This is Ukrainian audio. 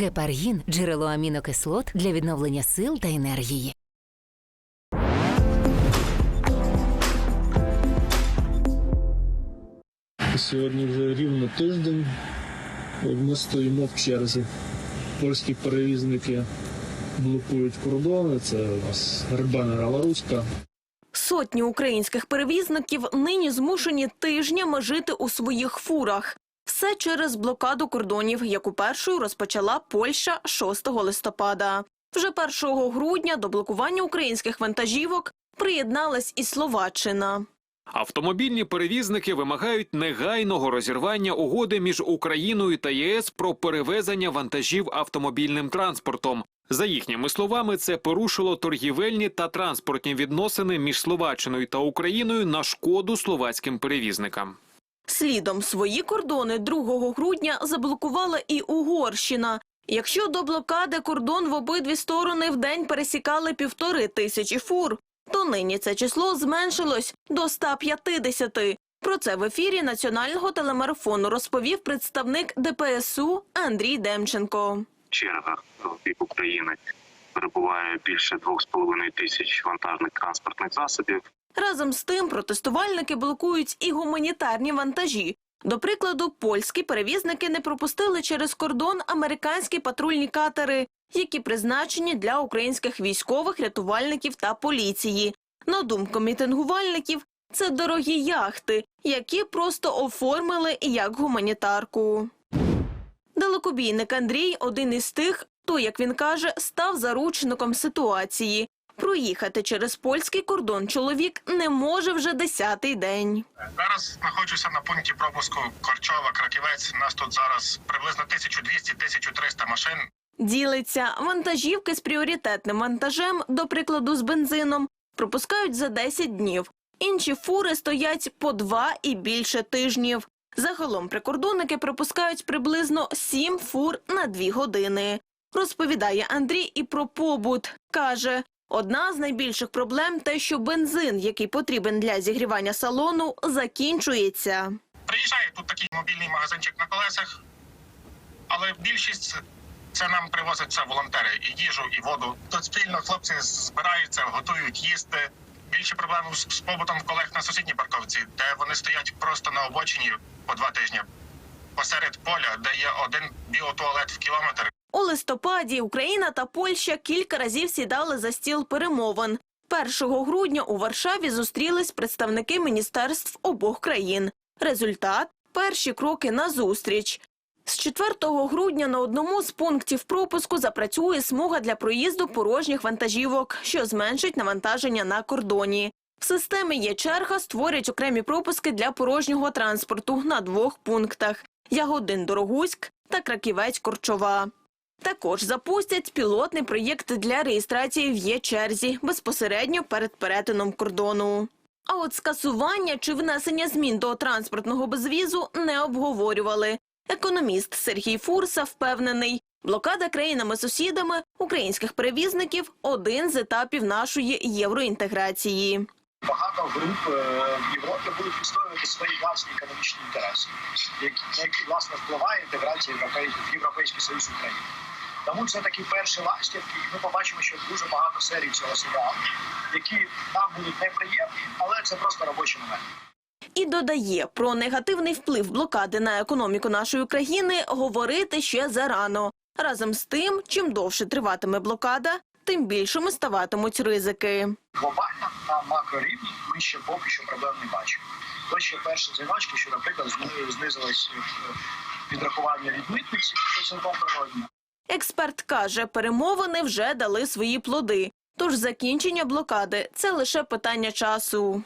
Гепаргін джерело амінокислот для відновлення сил та енергії. Сьогодні вже рівно тиждень. Ми стоїмо в черзі. Польські перевізники блокують кордони. Це у нас Гребена Руська. Сотні українських перевізників нині змушені тижнями жити у своїх фурах. Все через блокаду кордонів, яку першою розпочала Польща 6 листопада. Вже 1 грудня до блокування українських вантажівок приєдналась і Словаччина. Автомобільні перевізники вимагають негайного розірвання угоди між Україною та ЄС про перевезення вантажів автомобільним транспортом. За їхніми словами, це порушило торгівельні та транспортні відносини між Словаччиною та Україною на шкоду словацьким перевізникам. Слідом свої кордони 2 грудня заблокувала і Угорщина. Якщо до блокади кордон в обидві сторони в день пересікали півтори тисячі фур, то нині це число зменшилось до 150. Про це в ефірі національного телемарафону розповів представник ДПСУ Андрій Демченко. чергах в України перебуває більше 2,5 тисяч вантажних транспортних засобів. Разом з тим протестувальники блокують і гуманітарні вантажі. До прикладу, польські перевізники не пропустили через кордон американські патрульні катери, які призначені для українських військових, рятувальників та поліції. На думку мітингувальників, це дорогі яхти, які просто оформили як гуманітарку. Далекобійник Андрій один із тих, хто, як він каже, став заручником ситуації. Проїхати через польський кордон чоловік не може вже десятий день. Зараз знаходжуся на пункті пропуску Корчова, Краківець. Нас тут зараз приблизно 1200-1300 машин. Ділиться вантажівки з пріоритетним вантажем, до прикладу, з бензином, пропускають за 10 днів. Інші фури стоять по два і більше тижнів. Загалом прикордонники пропускають приблизно 7 фур на 2 години. Розповідає Андрій і про побут. Каже, одна з найбільших проблем те, що бензин, який потрібен для зігрівання салону, закінчується. Приїжджає тут такий мобільний магазинчик на колесах, але більшість це нам привозяться волонтери і їжу, і воду. Тут спільно хлопці збираються, готують їсти. Більше проблем з побутом колег на сусідній парковці, де вони стоять просто на обочині по два тижні посеред поля, де є один біотуалет в кілометр. У листопаді Україна та Польща кілька разів сідали за стіл перемовин. 1 грудня у Варшаві зустрілись представники міністерств обох країн. Результат перші кроки на зустріч. З 4 грудня на одному з пунктів пропуску запрацює смуга для проїзду порожніх вантажівок, що зменшить навантаження на кордоні. В системі є черга, створять окремі пропуски для порожнього транспорту на двох пунктах: Ягодин Дорогуськ та Краківець Корчова. Також запустять пілотний проєкт для реєстрації в є-черзі безпосередньо перед перетином кордону. А от скасування чи внесення змін до транспортного безвізу не обговорювали. Економіст Сергій Фурса впевнений, блокада країнами-сусідами українських перевізників один з етапів нашої євроінтеграції. Багато груп е, в Європі будуть відстоювати свої власні економічні інтереси, на які власне впливає інтеграція в Європейський Союз України. Тому це такі перші ластівки, і ми побачимо, що дуже багато серій цього серіалу, які нам будуть неприємні, але це просто робочий момент. І додає, про негативний вплив блокади на економіку нашої країни говорити ще зарано. Разом з тим, чим довше триватиме блокада, тим більшими ставатимуть ризики. Глобально на макрорівні ми ще поки що проблем не бачимо. Ось ще перші займачки, що, наприклад, знизились знизилось е, відрахування від митниці, що цілком природно. Експерт каже, перемовини вже дали свої плоди. Тож закінчення блокади це лише питання часу.